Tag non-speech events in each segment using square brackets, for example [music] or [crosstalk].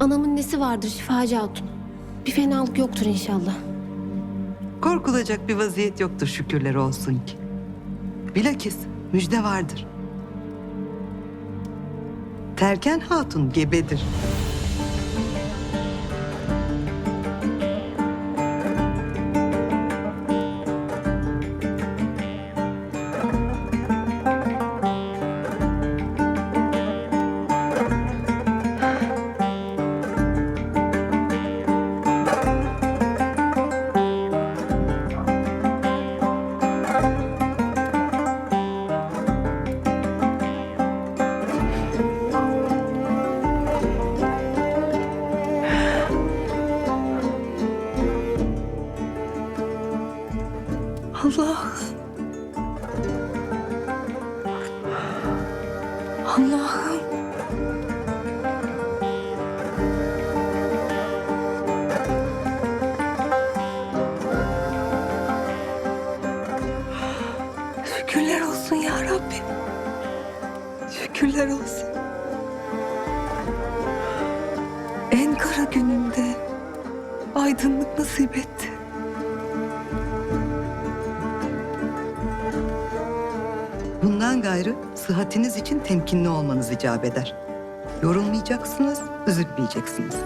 Anamın nesi vardır şifacı hatun? Bir fenalık yoktur inşallah. Korkulacak bir vaziyet yoktur şükürler olsun ki. Bilakis müjde vardır. Terken Hatun gebedir. Allah. Allah'ım. Şükürler olsun ya Rabbim. Şükürler olsun. En kara günümde aydınlık nasip etti. Bundan gayrı sıhhatiniz için temkinli olmanız icap eder. Yorulmayacaksınız, üzülmeyeceksiniz. [laughs]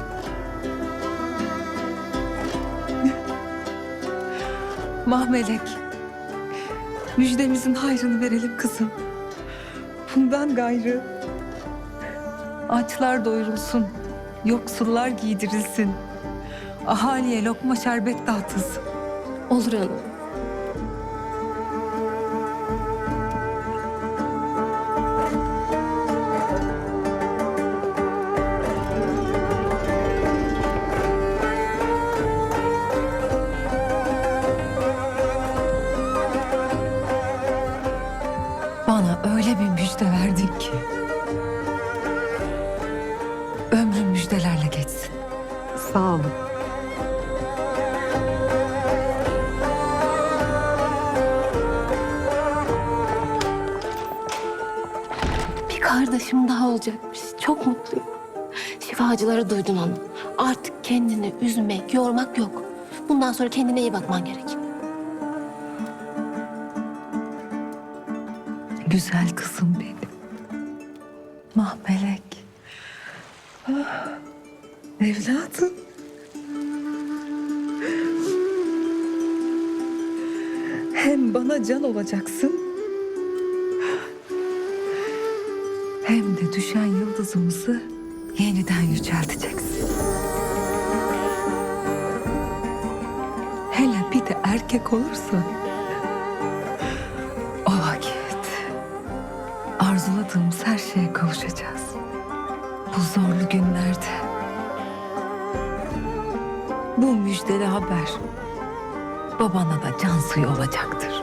Mahmelek. Müjdemizin hayrını verelim kızım. Bundan gayrı. Açlar doyurulsun. Yoksullar giydirilsin. Ahaliye lokma şerbet dağıtılsın. Olur hanım. Bana öyle bir müjde verdin ki. Ömrüm müjdelerle geçsin. Sağ olun. Bir kardeşim daha olacakmış. Çok mutluyum. Şifacıları duydun hanım. Artık kendini üzmek, yormak yok. Bundan sonra kendine iyi bakman gerek. Güzel kızım benim. Mahmelek. Ah, evladım. Hem bana can olacaksın. Hem de düşen yıldızımızı yeniden yücelteceksin. Hele bir de erkek olursa kavuşacağız. Bu zorlu günlerde. Bu müjdeli haber babana da can suyu olacaktır.